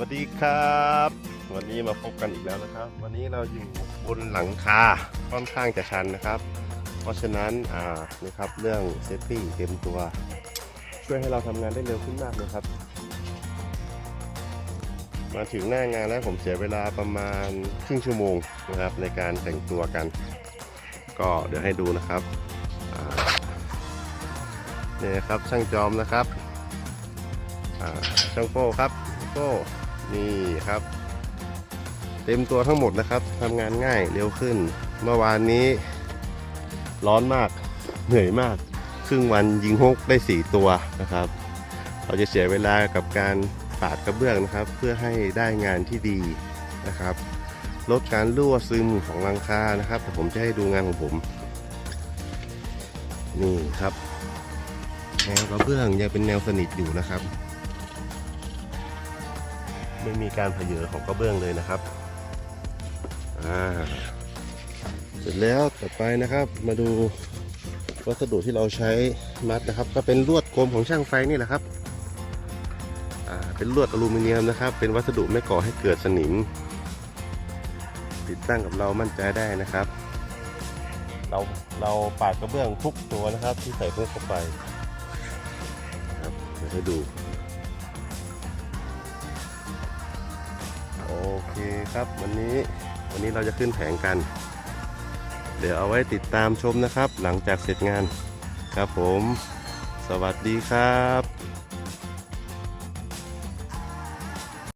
วัสดีครับ วันนี้มาพบกันอีกแล้วนะครับ วันนี้เราอยู่บนหลังคาค่อนข้างจะชันนะครับ เพราะฉะนั้นอ่านะครับเรื่องเซฟตี้เตรียมตัว ช่วยให้เราทำงานได้เร็วขึ้นมากเลยครับ มาถึงหน้างานแล้วผมเสียเวลาประมาณครึ่งชั่วโมงนะครับ ในการแต่งตัวกัน ก็เดี๋ยวให้ดูนะครับนี่ครับช่างจอมนะครับช่างโป้ครับโป้ นี่ครับ เต็มตัวทั้งหมดนะครับทำงานง่ายเร็วขึ้น เมื่อวานนี้ ร้อนมากเหนื่อยมาก ครึ่งวันยิงฮกได้4ตัวนะครับ เราจะเสียเวลากับการปาดกระเบื้องนะครับ เพื่อให้ได้งานที่ดีนะครับ ลดการรั่วซึมของรังคานะครับ แต่ผมจะให้ดูงานของผม นี่ครับแนวกระเบื้องยังเป็นแนวสนิทอยู่นะครับ ไม่มีการเผยของกระเบื้องเลยนะครับอ่าเสร็จแล้วต่อไปนะครับมาดูวัสดุที่เราใช้มัดนะครับ ก็เป็นลวดกลมของช่างไฟนี่แหละครับอ่าเป็นลวดอลูมิเนียมนะครับ เป็นวัสดุไม่ก่อให้เกิดสนิม ติดตั้งกับเรามั่นใจได้นะครับ เราเราปาดกระเบื้องทุกตัวนะครับ ที่ใส่เพื่อเข้าไปครับเดี๋ยวให้ดู เคครับวันนี้วันนี้เราจะขึ้นแผงกัน เดี๋ยวเอาไว้ติดตามชมนะครับ หลังจากเสร็จงานครับผม สวัสดีครับ